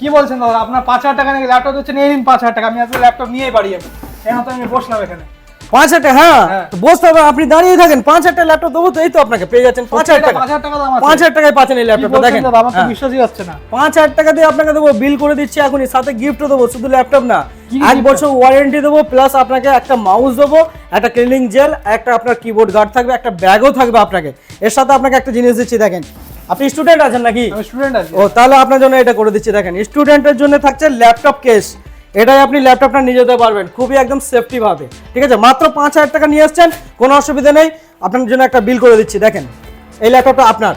কি বলছেন দাদা? আপনার পাঁচ হাজার টাকা নাকি ল্যাপটপ দিচ্ছেন? এই নিন পাঁচ হাজার টাকা আমি আজকে ল্যাপটপ নিয়েই বাড়ি যাব। এখন তো আমি বসলাম এখানে। পাঁচ হাজার হ্যাঁ। হ্যাঁ। বসতে হবে আপনি দাঁড়িয়ে থাকেন। পাঁচ হাজার টাকা ল্যাপটপ দেবো তো এই তো আপনাকে পেয়ে যাচ্ছেন পাঁচ হাজার টাকা। পাঁচ হাজার টাকায় পাচ্ছেন এই ল্যাপটপটা দেখেন। হ্যাঁ। বিশ্বাসই হচ্ছে না। পাঁচ হাজার টাকা দিয়ে আপনাকে দেবো বিল করে দিচ্ছি এখনই সাথে গিফটও দেবো শুধু ল্যাপটপ না। এক বছর ওয়ারেন্টি দেবো প্লাস আপনাকে একটা মাউস দেবো একটা ক্লিনিং জেল একটা আপনার কিবোর্ড গার্ড থাকবে একটা ব্যাগও থাকবে আপনাকে। এর সাথে আপনাকে একটা জিনিস দিচ্ছি দেখেন। আপনি স্টুডেন্ট আছেন নাকি? আমি স্টুডেন্ট আছি। ও তাহলে আপনার জন্য এটা করে দিচ্ছি দেখেন। স্টুডেন্টের জন্য থাকছে ল্যাপটপ কেস এটাই আপনি ল্যাপটপটা নিয়ে যেতে পারবেন খুবই একদম সেফটি ভাবে। ঠিক আছে? মাত্র পাঁচ হাজার টাকা নিয়ে আসছেন কোনো অসুবিধা নেই। আপনার জন্য একটা বিল করে দিচ্ছি দেখেন। এই ল্যাপটপটা আপনার।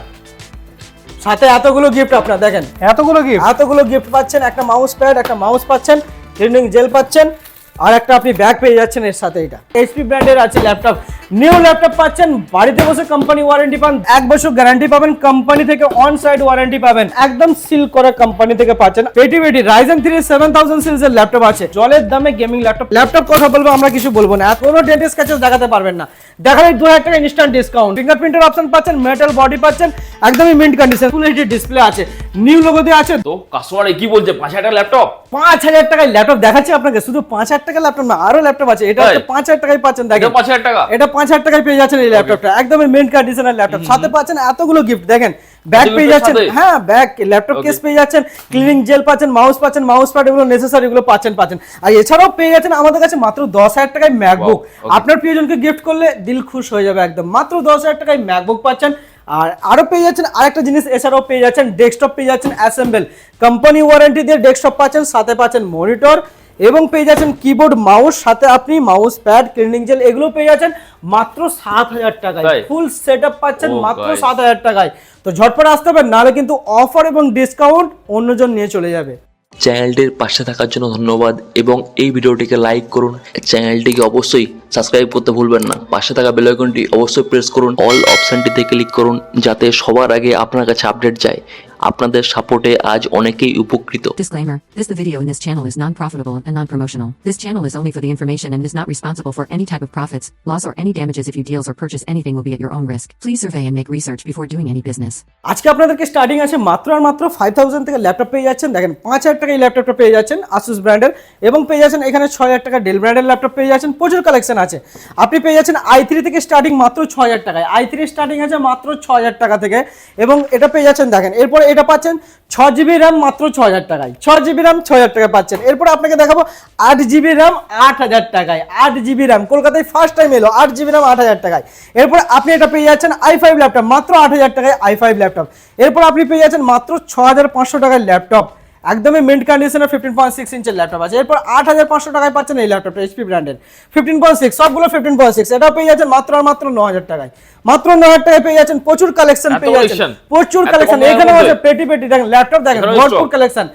সাথে এতগুলো গিফট আপনার দেখেন। এতগুলো গিফট এতগুলো গিফট পাচ্ছেন একটা মাউস প্যাড একটা মাউস পাচ্ছেন ট্রেনিং জেল পাচ্ছেন আর একটা আপনি ব্যাগ পেয়ে যাচ্ছেন এর সাথে এটা। এইচপি ব্র্যান্ডের আছে ল্যাপটপ নিউ ল্যাপটপ পাচ্ছেন, বাড়িতে বসে কোম্পানি ওয়ারেন্টি পান, এক বছর গ্যারান্টি পাবেন কোম্পানি থেকে অন সাইড ওয়ারেন্টি পাবেন, একদম সিল করা কোম্পানি থেকে পাচ্ছেন। পেটি পেটি Ryzen three seven thousand series এর ল্যাপটপ আছে, জলের দামে গেমিং ল্যাপটপ ল্যাপটপ কথা বলব, আমরা কিছু বলব না, কোনো ডেন্ট কাছে দেখাতে পারবেন না। দেখালে দু হাজার টাকা ইনস্ট্যান্ট ডিসকাউন্ট ফিঙ্গারপ্রিন্টের অপশন পাচ্ছেন মেটাল বডি পাচ্ছেন, একদমই mint condition full HD display আছে। নিউ লোগো দিয়ে আছে তো কাস্টমার কি বলছে? পাঁচ হাজার ল্যাপটপ পাঁচ হাজার টাকায় ল্যাপটপ দেখাচ্ছি আপনাকে। শুধু পাঁচ হাজার টাকা ল্যাপটপ না আরও ল্যাপটপ আছে। এটা? পাঁচ হাজার টাকায় পাচ্ছেন দেখেন। পাঁচ হাজার টাকা? এটা পাঁচ হাজার টাকায় পেয়ে যাচ্ছেন এই ল্যাপটপটা একদমই মেন কন্ডিশনের ল্যাপটপ সাথে পাচ্ছেন এতগুলো গিফট দেখেন। ব্যাগ পেয়ে যাচ্ছেন। হ্যাঁ ব্যাগ ল্যাপটপ কেস পেয়ে যাচ্ছেন। ক্লিনিং জেল পাচ্ছেন মাউস পাচ্ছেন মাউস প্যাড এগুলো নেসেসারি এগুলো পাচ্ছেন পাচ্ছেন। আর এছাড়াও পেয়ে যাচ্ছেন আমাদের কাছে মাত্র দশ হাজার টাকায় ম্যাকবুক আপনার প্রিয়জনকে গিফট করলে দিল খুশ হয়ে যাবে একদম। মাত্র দশ হাজার টাকায় ম্যাকবুক পাচ্ছেন। আর আরও পেয়ে যাচ্ছেন আরেকটা জিনিস এছাড়াও পেয়ে যাচ্ছেন ডেস্কটপ পেয়ে যাচ্ছেন অ্যাসেম্বল কোম্পানি ওয়ারেন্টি দিয়ে ডেস্কটপ পাচ্ছেন সাথে পাচ্ছেন মনিটর এবং পেয়ে যাচ্ছেন কিবোর্ড মাউস সাথে আপনি মাউস প্যাড ক্লিনিং জেল এগুলো পেয়ে যাচ্ছেন মাত্র সাত হাজার টাকায়। ফুল সেট আপ পাচ্ছেন মাত্র. সাত হাজার টাকায়। তো ঝটপট আসতে হবে নাহলে কিন্তু অফার এবং ডিসকাউন্ট অন্যজন নিয়ে চলে যাবে। চ্যানেলটির পাশে থাকার জন্য ধন্যবাদ এবং এই ভিডিওটিকে লাইক করুন। চ্যানেলটিকে অবশ্যই সাবস্ক্রাইব করতে ভুলবেন না। পাশে থাকা বেলাইকনটি অবশ্যই প্রেস করুন। অল অপশনটিতে ক্লিক করুন যাতে সবার আগে আপনার কাছে আপডেট যায়। আপনাদের সাপোর্টে আজ অনেকেই উপকৃত Disclaimer This the video in this channel is non profitable and non promotional. This channel is only for the information and is not responsible for any type of profits, loss, or any damages if you deals or purchase anything will be at your own risk. Please survey and make research before doing any business. আজকে আপনাদেরকে starting আছে মাত্র আর মাত্র five thousand থেকে laptop পেয়ে যাচ্ছেন দেখেন পাঁচ হাজার টাকা এই ল্যাপটপটা পেয়ে যাচ্ছেন আসুস ব্র্যান্ডের এবং পেয়ে যাচ্ছেন এখানে ছয় হাজার টাকা ডেল ব্র্যান্ডের ল্যাপটপ পেয়ে যাচ্ছেন প্রচুর কালেকশন আছে আপনি পেয়ে যাচ্ছেন আই থ্রি থেকে স্টার্টিং মাত্র ছয় হাজার টাকায় আই থ্রি স্টার্টিং আছে মাত্র ছয় হাজার টাকা থেকে এবং এটা পেয়ে যাচ্ছেন দেখেন এরপরে এটা পাচ্ছেন ছ জিবি র্যাম মাত্র ছ হাজার টাকায়। ছ জিবি র্যাম ছ হাজার টাকায় পাচ্ছেন। এরপর আপনাকে দেখাবো আট জিবি র্যাম আট হাজার টাকায়। আট জিবি র্যাম কলকাতায় ফার্স্ট টাইম এলো, আট জিবি র্যাম আট হাজার টাকায়। এরপর আপনি এটা পেয়ে যাচ্ছেন আই ফাইভ ল্যাপটপ মাত্র আট হাজার টাকায় আই ফাইভ ল্যাপটপ এরপর আপনি পেয়ে যাচ্ছেন মাত্র ছ হাজার পাঁচশো টাকায় ল্যাপটপ একদমই মিন্ট কন্ডিশনের ফিফটিন পয়েন্ট সিক্স ইঞ্চের ল্যাপটপ আছে। এরপর আট হাজার পাঁচশো টাকায় পাচ্ছেন এই ল্যাপটপটা এইচপি ব্র্যান্ডের ফিফটিন পয়েন্ট সিক্স সবগুলো ফিফটিন পয়েন্ট সিক্স এটা পেয়ে যাচ্ছেন মাত্র আর মাত্র ন হাজার টাকায়। মাত্র ন হাজার টাকায় পেয়ে যাচ্ছেন প্রচুর কালেকশন পেয়ে যাচ্ছেন। প্রচুর কালেকশন এখানে আছে পেটি পেটি দেখেন ল্যাপটপ দেখেন ভরপুর কালেকশন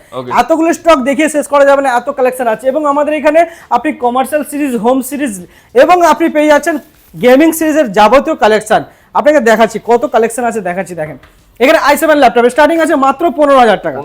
এতগুলো স্টক দেখিয়ে শেষ করা যাবে না এত কালেকশন আছে। এবং আমাদের এখানে আপনি কমার্শিয়াল সিরিজ হোম সিরিজ এবং আপনি পেয়ে যাচ্ছেন গেমিং সিরিজের যাবতীয় কালেকশন আপনাকে দেখাচ্ছি কত কালেকশন আছে দেখাচ্ছি দেখেন। এখানে আই সেভেন ল্যাপটপ স্টার্টিং আছে মাত্র পনেরো হাজার টাকা।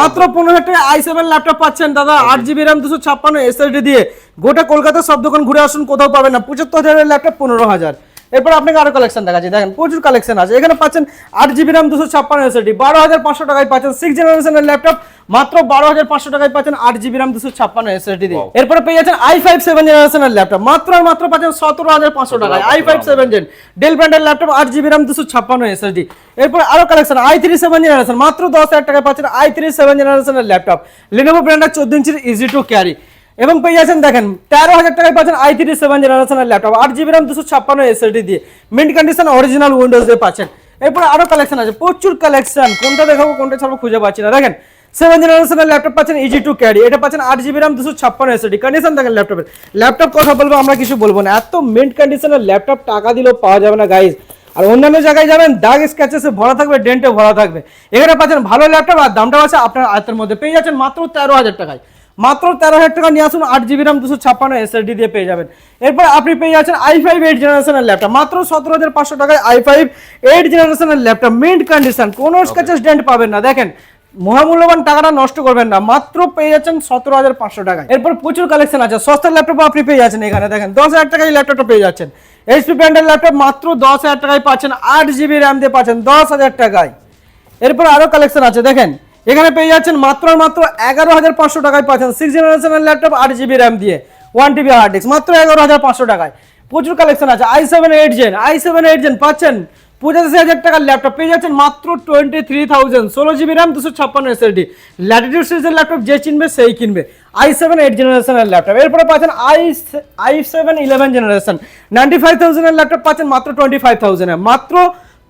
মাত্র পনেরো হাজার টাকা আই সেভেন ল্যাপটপ পাচ্ছেন দাদা আট জিবি র্যাম দুশো ছাপ্পান্ন এসএসডি দিয়ে। গোটা কলকাতা সব দোকান ঘুরে আসুন কোথাও পাবেন না। পঁচাত্তর হাজারের ল্যাপটপ পনেরো হাজার। এরপর আপনাকে আরও কালেকশন দেখাচ্ছি। দেখেন প্রচুর কালেকশন আছে। এখানে পাচ্ছেন আট জিবি র্যাম দুশো ছাপ্পান্ন এসএসডি বারো হাজার পাঁচশো টাকায় পাচ্ছেন সিক্স জেনারেশনের ল্যাপটপ মাত্র বারো হাজার পাঁচশো টাকায় পাচ্ছেন আট জিবি র্যাম দুশো ছাপ্পান্ন এসএসডি দিয়ে। এরপরে পেয়ে যাচ্ছেন আই ফাইভ সেভেন জেনারেশনের ল্যাপটপ মাত্র আর মাত্র পাচ্ছেন সতেরো হাজার পাঁচশো টাকায়। I five seven gen Dell ব্র্যান্ডের ল্যাপটপ আট জিবি র্যাম দুশো ছাপ্পান্ন এসএসডি এরপর আরও collection i three seven generation মাত্র দশ হাজার টাকায় পাচ্ছেন আই থ্রি সেভেন জেনারেশনের ল্যাপটপ লিনোভো ব্র্যান্ডের চোদ্দ ইঞ্চির ইজি টু ক্যারি এবং পেয়ে যাচ্ছেন, দেখেন, তেরো হাজার টাকায় পাচ্ছেন আই থ্রি সেভেন জেনারেশনের ল্যাপটপ আট জিবি র্যাম দুশো ছাপ্পান্ন এসএসডি দিয়ে। মিন্ট কন্ডিশন অরিজিনাল উইন্ডোজ দিয়ে পাচ্ছেন। এরপর আরও কালেকশন আছে, প্রচুর কালেকশন কোনটা দেখাবো, কোনটা ছাড়বো খুঁজে পাচ্ছি না। দেখেন সেভেন জেনারেশনের ল্যাপটপ পাচ্ছেন ইজি টু ক্যারি এটা পাচ্ছেন আট জিবি র্যাম দুশো ছাপ্পান্ন এসএসডি কন্ডিশন দেখেন ল্যাপটপের ল্যাপটপ কথা বলব, আমরা কিছু বলব না। এত মিন্ট কন্ডিশনের ল্যাপটপ টাকা দিলেও পাওয়া যাবে না গাইজ আর অন্যান্য জায়গায় যাবেন, দাগ স্ক্যাচেসে ভরা থাকবে ডেন্টে ভরা থাকবে। এখানে পাচ্ছেন ভালো ল্যাপটপ আর দামটা আছে আপনার আয়তের মধ্যে। পেয়ে যাচ্ছেন মাত্র তেরো হাজার টাকায়। মাত্র তেরো হাজার টাকা নিয়ে আসুন আট জিবি র্যাম দুশো ছাপ্পান্ন এসএসডি দিয়ে পেয়ে যাবেন। এরপর আপনি পেয়ে যাচ্ছেন আই ফাইভ এইট জেনারেশনের ল্যাপটপ মাত্র সতেরো হাজার পাঁচশো টাকায় আই ফাইভ এইট জেনারেশনের ল্যাপটপ মিন্ট কন্ডিশন কোনো স্ক্যাচেস ডেন্ট পাবেন না। দেখেন মহামূল্যবান টাকাটা নষ্ট করবেন না মাত্র পেয়ে যাচ্ছেন সতেরো হাজার পাঁচশো টাকায়। এরপর প্রচুর কালেকশন আছে সস্তার ল্যাপটপ আপনি পেয়ে যাচ্ছেন এখানে। দেখেন দশ হাজার টাকায় ল্যাপটপটা পেয়ে যাচ্ছেন। এইচপি ব্র্যান্ডের ল্যাপটপ মাত্র দশ হাজার টাকায় পাচ্ছেন আট জিবি র্যাম দিয়ে পাচ্ছেন দশ হাজার টাকায়। এরপর আরও কালেকশন আছে দেখেন এখানে পেয়ে যাচ্ছেন মাত্র মাত্র এগারো হাজার পাঁচশো টাকায় পাচ্ছেন সিক্স জেনারেশনের ল্যাপটপ আট জিবি র্যাম দিয়ে ওয়ান টিবি হার্ড ডিস্ক মাত্র এগারো হাজার পাঁচশো টাকায়। প্রচুর কালেকশন আছে i seven eight gen i seven eight gen পাচ্ছেন পঁচাশি হাজার টাকার ল্যাপটপ পেয়ে যাচ্ছেন মাত্র টোয়েন্টি থ্রি থাউজেন্ড ষোলো জিবি র্যাম দুশো ছাপ্পান্ন এসএসডি ল্যাটিটিউড সিরিজের ল্যাপটপ যে চিনবে সেই কিনবে। আই সেভেন এইট জেনারেশনের ল্যাপটপ এরপরে পাচ্ছেন i i seven eleven generation ninety five থাউজেন্ডের laptop পাচ্ছেন মাত্র টোয়েন্টি ফাইভ থাউজেন্ডে মাত্র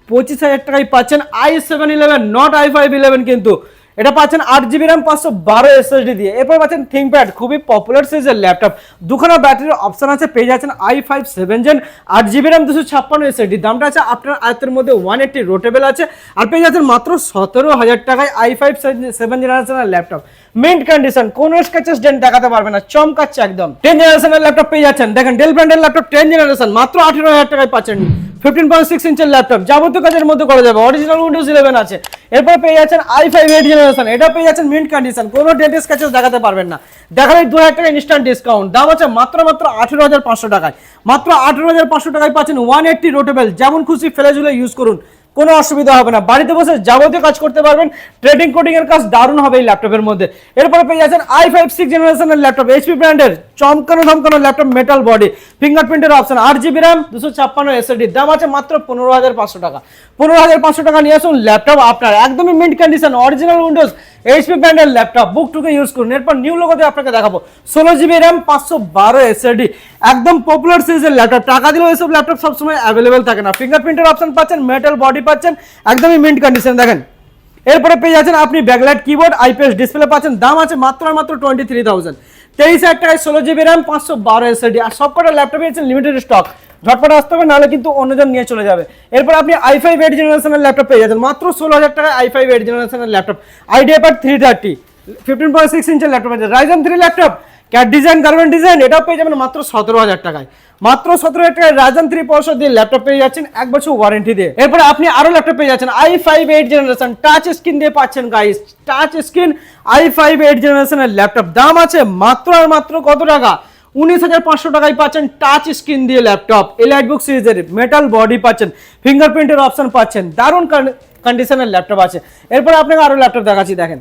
পঁচিশ হাজার টাকায় পাচ্ছেন i seven eleven not i five eleven কিন্তু। এটা পাচ্ছেন আট জিবি র্যাম পাঁচশো বারো এসএসডি দিয়ে। এরপর পাচ্ছেন থিঙ্কপ্যাড খুবই পপুলার সিরিজের ল্যাপটপ দুখানা ব্যাটারির অপশন আছে, পেয়ে যাচ্ছেন আই ফাইভ সেভেন জেন আট জিবি র্যাম দুশো ছাপ্পান্ন এসএসডি দামটা আছে আপনার আয়ত্তের মধ্যে ওয়ান এইটটি রোটেবেল আছে, আর পেয়ে যাচ্ছেন মাত্র সতেরো হাজার টাকায় আই ফাইভ সেভেন জেনারেশনের ল্যাপটপ মেন্ট কন্ডিশন কোনো স্কেচেস ডেন্ট দেখাতে পারবে না, চমকাচ্ছে একদম। টেন জেনারেশনের ল্যাপটপ পেয়ে যাচ্ছেন। দেখেন ডেল ব্র্যান্ডের ল্যাপটপ টেন জেনারেশন মাত্র আঠেরো হাজার টাকায় পাচ্ছেন। ফিফটিন পয়েন্ট সিক্স ইঞ্চের ল্যাপটপ যাবতীয় কাজের মধ্যে করা যাবে অরিজিনাল উইন্ডোজ ইলেভেন আছে। এরপর পেয়ে যাচ্ছেন আই ফাইভ এইট জেনারেশন এটা পেয়ে যাচ্ছেন মিন্ট কন্ডিশন কোনো ডেন্ট স্কেচেস দেখাতে পারবেন না। দেখালে দু হাজার টাকা ইনস্ট্যান্ট ডিসকাউন্ট দাম আছে মাত্র মাত্র আঠেরো হাজার পাঁচশো টাকায়। মাত্র আঠেরো হাজার পাঁচশো টাকায় পাচ্ছেন ওয়ান এইটটি রোটেবেল যেমন খুশি ফেলে ঝুলে ইউজ করুন। কোনো অসুবিধা হবে না। বাড়িতে বসে যাবতীয় কাজ করতে পারবেন। ট্রেডিং কোডিং এর কাজ দারুণ হবে এই ল্যাপটপের মধ্যে। এরপরে পেয়ে যাচ্ছেন আই ফাইভ সিক্স জেনারেশনের ল্যাপটপ এইচপি ব্র্যান্ডের চমকানো, ধমকানো ল্যাপটপ মেটাল বডি ফিঙ্গারপ্রিন্টের অপশন আট জিবি র্যাম দুশো ছাপ্পান্ন এসএডি দাম আছে মাত্র পনেরো হাজার পাঁচশো টাকা। পনেরো হাজার পাঁচশো টাকা নিয়ে আসুন ল্যাপটপ আপনার। একদমই mint condition original Windows HP ব্র্যান্ডের ল্যাপটপ বুক টুকে ইউজ করুন। এরপর নিউ লোগোতে আপনাকে দেখাবো। ষোলো জিবি র্যাম পাঁচশো বারো এসএডি একদম পপুলার সিরিজের ল্যাপটপ টাকা দিলেও এসব ল্যাপটপ সবসময় অ্যাভেলেবেল থাকে না। ফিঙ্গারপ্রিন্টের অপশন পাচ্ছেন মেটাল বডি পাচ্ছেন, একদমই মিন্ট কন্ডিশন দেখেন। এরপরে পেয়ে যাচ্ছেন আপনি ব্যাকলাইট কিবোর্ড আইপিএস ডিসপ্লে পাচ্ছেন। দাম আছে মাত্র আর মাত্র টোয়েন্টি থ্রি থাউজেন্ড তেইশ হাজার টাকায় ষোলো জিবি র্যাম পাঁচশো বারো এসএডি আর সব কটা ল্যাপটপে আছেন লিমিটেড স্টক ঝটপট আসতে হবে, নাহলে কিন্তু অন্যজন নিয়ে চলে যাবে। এরপর আপনি আই ফাইভ এইট জেনারেশনের ল্যাপটপ পেয়ে যাচ্ছেন। মাত্র ষোলো হাজার টাকায় আই ফাইভ এইট জেনারেশনের laptop. IdeaPad three thirty fifteen point six ইঞ্চের laptop আছে। Ryzen three laptop. CAD design garment design এটাও পেয়ে যাবেন মাত্র সতেরো হাজার টাকায়। মাত্র সতেরো হাজার টাকায় রাজন থ্রি পয়সা দিয়ে ল্যাপটপ পেয়ে যাচ্ছেন এক বছর ওয়ারেন্টি দিয়ে। এরপরে আপনি আরও ল্যাপটপ পেয়ে যাচ্ছেন I five eight generation touch screen দিয়ে পাচ্ছেন guys touch screen I five eight জেনারেশনের ল্যাপটপ। দাম আছে মাত্র আর মাত্র কত টাকা? উনিশ হাজার পাঁচশো টাকায় পাচ্ছেন টাচ স্ক্রিন দিয়ে ল্যাপটপ এলাইট বুক সিরিজের মেটাল বডি পাচ্ছেন ফিঙ্গারপ্রিন্টের অপশন পাচ্ছেন, দারুণ কন্ডিশনের ল্যাপটপ আছে। এরপর আপনাকে আরও ল্যাপটপ দেখাচ্ছি, দেখেন।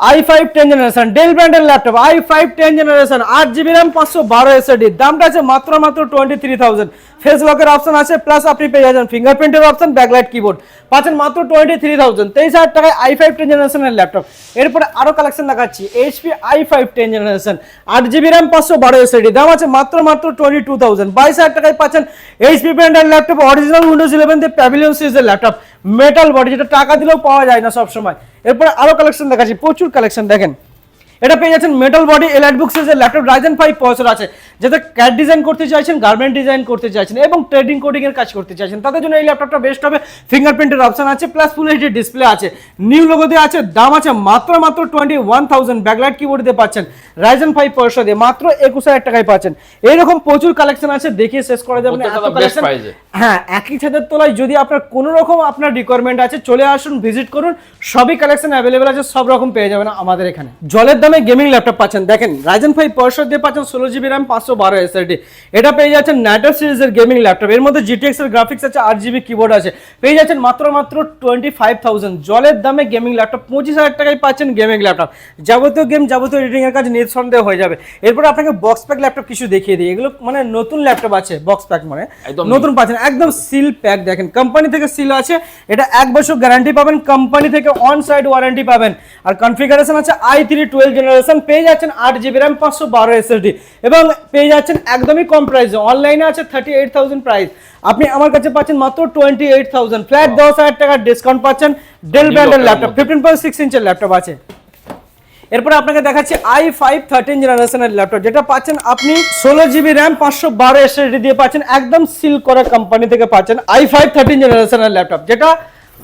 I five ten generation Dell ব্র্যান্ডের laptop I five ten generation আট জিবি র্যাম পাঁচশো বারো এসএডি দামটা আছে মাত্র মাত্র টোয়েন্টি থ্রি থাউজেন্ড ফেস লকের অপশন আছে প্লাস আপনি পেয়ে যাচ্ছেন ফিঙ্গারপ্রিন্টের অপশন ব্যাকলাইট কিবোর্ড পাচ্ছেন মাত্র টোয়েন্টি থ্রি থাউজেন্ড তেইশ হাজার টাকায় আই ফাইভ টেন জেনারেশনের ল্যাপটপ এরপরে আরও কালেকশন দেখাচ্ছি HP I five ten generation আট জিবি র্যাম পাঁচশো বারো এসএডি দাম আছে মাত্র মাত্র টোয়েন্টি টু থাউজেন্ড বাইশ হাজার টাকায় পাচ্ছেন এইচপি ব্র্যান্ডের ল্যাপটপ অরিজিনাল উইন্ডোজ ইলেভেন দিয়ে প্যাভিলিয়ন সিরিজের ল্যাপটপ মেটাল বডি যেটা টাকা দিলেও পাওয়া যায় না সবসময়। এরপরে আরও কালেকশন দেখাচ্ছি প্রচুর কালেকশন দেখেন। এটা পেয়ে যাচ্ছেন মেটাল বডি এলাইট বুক সিরিজের ল্যাপটপ রাইজেন ফাইভ প্রসেসর আছে যাতে ক্যাট ডিজাইন করতে চাইছেন গার্মেন্ট ডিজাইন করতে চাইছেন এবং ট্রেডিং কোডিং এর কাজ করতে চাইছেন তাদের জন্য এই ল্যাপটপটা বেস্ট হবে। ফিঙ্গারপ্রিন্টের অপশন আছে প্লাস ফুল এইচডি ডিসপ্লে আছে। নিউ লোগো দিয়ে আছে দাম আছে মাত্র মাত্র twenty one thousand backlight keyboard দিয়ে পাচ্ছেন। রাইজেন ফাইভ প্রসেসর দিয়ে মাত্র একুশ হাজার টাকায় পাচ্ছেন। এইরকম প্রচুর কালেকশন আছে দেখিয়ে শেষ করা যাবে হ্যাঁ একই ছাদের তলায় যদি আপনার কোনো রকম আপনার রিকোয়ারমেন্ট আছে চলে আসুন ভিজিট করুন সবই কালেকশন অ্যাভেলেবেল আছে সব রকম পেয়ে যাবেন আমাদের এখানে। জলের দামে গেমিং ল্যাপটপ পাচ্ছেন। দেখেন রাইজেন ফাইভ পয়সা দিয়ে পাচ্ছেন ষোলো জিবি র্যাম পাঁচশো বারো এসআরডি এটা পেয়ে যাচ্ছেন ন্যাটার সিরিজের গেমিং ল্যাপটপ এর মধ্যে জিটিএক্স এর গ্রাফিক্স আছে আট জিবি কিবোর্ড আছে। পেয়ে যাচ্ছেন মাত্র মাত্র টোয়েন্টি ফাইভ থাউজেন্ড জলের দামে গেমিং ল্যাপটপ পঁচিশ হাজার টাকায় পাচ্ছেন গেমিং ল্যাপটপ যাবতীয় গেম যাবতীয় এর কাজ নিঃসন্দেহে হয়ে যাবে। এরপর আপনাকে বক্স প্যাক ল্যাপটপ কিছু দেখিয়ে দিই। এগুলো মানে নতুন ল্যাপটপ আছে বক্স প্যাক মানে। নতুন পাচ্ছেন। একদম সিল প্যাক দেখেন। কোম্পানি থেকে সিল আছে। এটা এক বছর গ্যারান্টি পাবেন। কোম্পানি থেকে অন সাইড ওয়ারেন্টি পাবেন। আর কনফিগারেশন আছে আই থ্রি টুয়েলভ জেনারেশন পেয়ে যাচ্ছেন আট জিবি র্যাম পাঁচশো বারো এসএসডি এবং পেয়ে যাচ্ছেন একদমই কম প্রাইসে অনলাইনে আছে থার্টি এইট থাউজেন্ড প্রাইস আপনি আমার কাছে পাচ্ছেন মাত্র টোয়েন্টি এইট থাউজেন্ড ফ্ল্যাট দশ হাজার টাকার ডিসকাউন্ট পাচ্ছেন। ডেল ব্র্যান্ডের ল্যাপটপ ফিফটিন পয়েন্ট সিক্স ইঞ্চের ল্যাপটপ আছে। এরপরে আপনাকে দেখাচ্ছি আই ফাইভ থার্টিন জেনারেশনের ল্যাপটপ যেটা পাচ্ছেন আপনি ষোলো জিবি র্যাম পাঁচশো বারো এসএসডি দিয়ে পাচ্ছেন একদম সিল করা কোম্পানি থেকে পাচ্ছেন আই ফাইভ থার্টিন জেনারেশনের ল্যাপটপ যেটা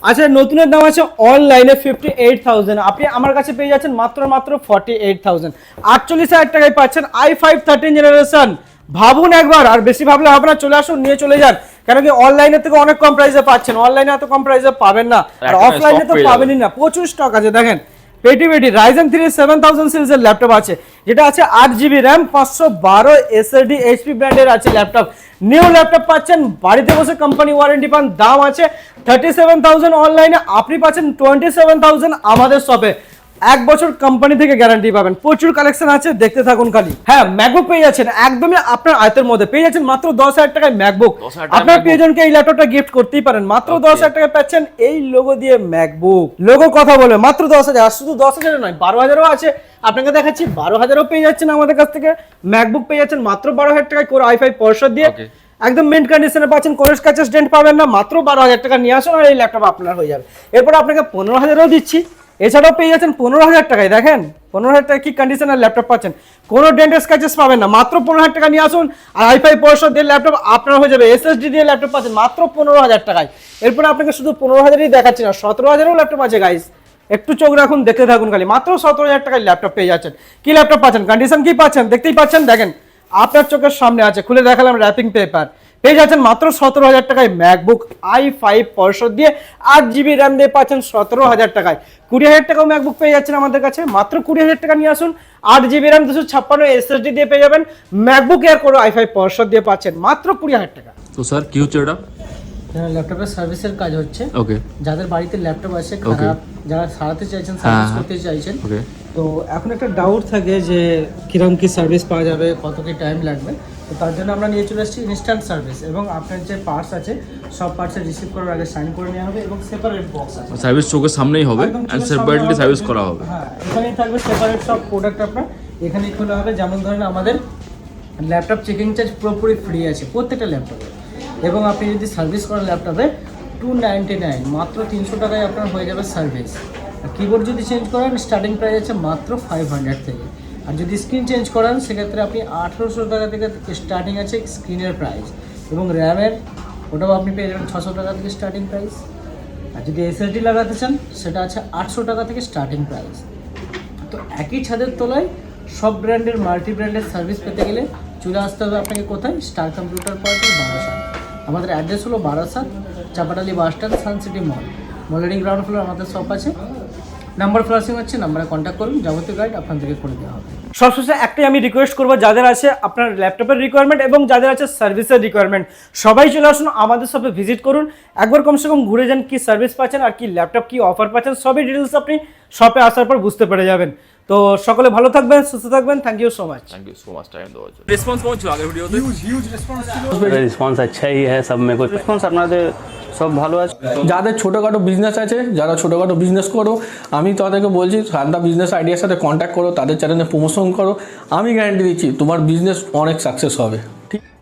আছে নতুনের দাম আছে অনলাইনে ফিফটি এইট থাউজেন্ড আপনি আমার কাছে পেয়ে যাচ্ছেন মাত্র মাত্র ফর্টি এইট থাউজেন্ড আটচল্লিশ হাজার টাকায় পাচ্ছেন আই ফাইভ থার্টিন জেনারেশন ভাবুন একবার আর বেশি ভাবলে হবে না চলে আসুন নিয়ে চলে যান। কেন কি অনলাইনের থেকে অনেক কম প্রাইসে পাচ্ছেন অনলাইনে এত কম প্রাইসে পাবেন না। আর অফলাইনে তো পাবেনই না প্রচুর স্টক আছে দেখেন। পেটি পেটি রাইজেন থ্রি সেভেন থাউজেন্ড সিরিজের ল্যাপটপ আছে, যেটা আছে আট জিবি র্যাম পাঁচশো বারো এসএসডি এইচপি ব্র্যান্ডের আছে ল্যাপটপ নিউ ল্যাপটপ পাচ্ছেন, বাড়িতে বসে কোম্পানি ওয়ারেন্টি পান, দাম আছে থার্টি সেভেন থাউজেন্ড অনলাইনে আপনি পাচ্ছেন টোয়েন্টি সেভেন থাউজেন্ড আমাদের শপে এক বছর কোম্পানি থেকে গ্যারান্টি পাবেন। প্রচুর কালেকশন আছে দেখতে থাকুন খালি। হ্যাঁ ম্যাকবুক পেয়ে যাচ্ছেন। একদমই আপনার আয়তের মধ্যে। পেয়ে যাচ্ছেন মাত্র দশ হাজার টাকায় ম্যাকবুক আপনার। প্রিয়জনকে এই ল্যাপটপটা গিফট করতেই পারেন। মাত্র দশ হাজার টাকা পাচ্ছেন এই লোগো দিয়ে ম্যাকবুক লোগো কথা বলে মাত্র দশ হাজার। শুধু দশ হাজার নয় বারো হাজারও আছে। আপনাকে দেখাচ্ছি বারো হাজারও পেয়ে যাচ্ছেন আমাদের কাছ থেকে। ম্যাকবুক পেয়ে যাচ্ছেন মাত্র বারো হাজার টাকায় করে আইফাই পরিষদ দিয়ে। একদম মেন্ট কন্ডিশনে পাচ্ছেন কোনো স্ক্র্যাচেস ডেন্ট পাবেন না। মাত্র বারো হাজার টাকা নিয়ে আসুন আর এই ল্যাপটপ আপনার হয়ে যাবে। এরপর আপনাকে পনেরো হাজারও দিচ্ছি। এছাড়াও পেয়ে যাচ্ছেন পনেরো হাজার টাকায়, দেখেন? পনেরো হাজার টাকা কি কন্ডিশনের ল্যাপটপ পাচ্ছেন? কোনো ডেন্ট স্ক্র্যাচেস পাবেন না, মাত্র পনেরো হাজার টাকা নিয়ে আসুন, আর আইফাই পয়সা দিয়ে ল্যাপটপ আপনার হয়ে যাবে এসএসডি দিয়ে ল্যাপটপ পাচ্ছেন, মাত্র পনেরো হাজার টাকায়। এরপর আপনাকে শুধু পনেরো হাজারই দেখাচ্ছি না, সতেরো হাজারও ল্যাপটপ আছে গাইস একটু চোখ রাখুন, দেখতে থাকুন খালি, মাত্র সতেরো হাজার টাকায় ল্যাপটপ পেয়ে যাচ্ছেন। কি ল্যাপটপ পাচ্ছেন? কন্ডিশন কি পাচ্ছেন? দেখতেই পাচ্ছেন, দেখেন, আপনার চোখের সামনে আছে, খুলে দেখালাম র্যাপিং পেপার পেয়ে যাচ্ছেন মাত্র সতেরো হাজার টাকায় ম্যাকবুক আই ফাইভ পরিশোধ দিয়ে আট জিবি র্যাম দিয়ে পাচ্ছেন সতেরো হাজার টাকায়। কুড়ি হাজার টাকাও ম্যাকবুক পেয়ে যাচ্ছেন আমাদের কাছে। মাত্র কুড়ি হাজার টাকা নিয়ে আসুন। আট জিবি র্যাম দুশো ছাপ্পান্ন এসএসডি দিয়ে পেয়ে যাবেন। ম্যাকবুক এয়ার করে আই ফাইভ পরিশোধ দিয়ে পাচ্ছেন মাত্র কুড়ি হাজার টাকা। তো স্যার কি হচ্ছে এটা? ল্যাপটপের সার্ভিসের কাজ হচ্ছে। ওকে। যাদের বাড়িতে ল্যাপটপ আছে খারাপ, যারা সারাতে চাইছেন সার্ভিস হ্যাঁ। করতে চাইছেন তো এখন একটা ডাউট থাকে যে কিরম কি সার্ভিস পাওয়া যাবে কত কি টাইম লাগবে। তো তার জন্য আমরা নিয়ে চলে এসেছি ইনস্ট্যান্ট সার্ভিস এবং আপনার যে পার্টস আছে সব পার্টসে রিসিভ করার আগে সাইন করে নেওয়া হবে এবং সেপারেট বক্স আছে। সার্ভিস চোখের সামনেই হবে অ্যান্ড সেপারেটলি সার্ভিস করা হবে। হ্যাঁ এখানেই থাকবে সেপারেট সব প্রোডাক্ট আপনার। এখানেই খোলা হবে। যেমন ধরেন আমাদের ল্যাপটপ চেকিং চার্জ পুরোপুরি ফ্রি আছে প্রত্যেকটা ল্যাপটপে এবং আপনি যদি সার্ভিস করেন ল্যাপটপে টু নাইনটি নাইন মাত্র তিনশো টাকায় আপনার হয়ে যাবে সার্ভিস কিবোর্ড যদি চেঞ্জ করেন স্টার্টিং প্রাইস আছে মাত্র ফাইভ হান্ড্রেড থেকে। আর যদি স্ক্রিন চেঞ্জ করান, সেক্ষেত্রে আপনি আঠেরোশো টাকা থেকে স্টার্টিং আছে স্ক্রিনের প্রাইস এবং র্যামের ওটাও আপনি পেয়ে যাবেন ছশো টাকা থেকে স্টার্টিং প্রাইস আর যদি এসএসডি লাগাতে চান, সেটা আছে আটশো টাকা থেকে স্টার্টিং প্রাইস তো একই ছাদের তলায় সব ব্র্যান্ডের মাল্টি ব্র্যান্ডের সার্ভিস পেতে গেলে চলে আসতে হবে আপনাকে কোথায়? Star computer party Barasat. আমাদের অ্যাড্রেস হলো Barasat, Champadali bus stand Suncity mall মলেরিং ground floor আমাদের শপ আছে। নাম্বার ফ্লাশিং হচ্ছে নাম্বারে কন্ট্যাক্ট করুন, যাবতীয় গাইড আপনাদেরকে করে দেওয়া হবে। সবশেষে একটাই আমি রিকোয়েস্ট করব, যাদের আছে আপনার ল্যাপটপের রিকোয়ারমেন্ট এবং যাদের আছে সার্ভিসের রিকোয়ারমেন্ট সবাই চলে আসুন আমাদের সাথে ভিজিট করুন। একবার কমসে কম ঘুরে যান, কি সার্ভিস পাচ্ছেন আর কি ল্যাপটপ কি অফার পাচ্ছেন, সবই ডিটেলস আপনি শপে আসার পর বুঝতে পেরে যাবেন। তো সকলে ভালো থাকবেন সুস্থ থাকবেন thank you so much thank you so much time দেওয়ার জন্য রেসপন্স কেমন ছিল আগের ভিডিওতে? রেসপন্স আচ্ছা ই হ্যাঁ সব মেরে রেসপন্স আপনাদের সব ভালো আছে। যাদের ছোটোখাটো বিজনেস আছে যারা ছোটোখাটো বিজনেস করো আমি তাদেরকে বলছি সান্দা বিজনেস আইডিয়ার সাথে কন্ট্যাক্ট করো তাদের চ্যানেলে প্রমোশন করো। আমি গ্যারান্টি দিচ্ছি তোমার বিজনেস অনেক সাকসেস হবে।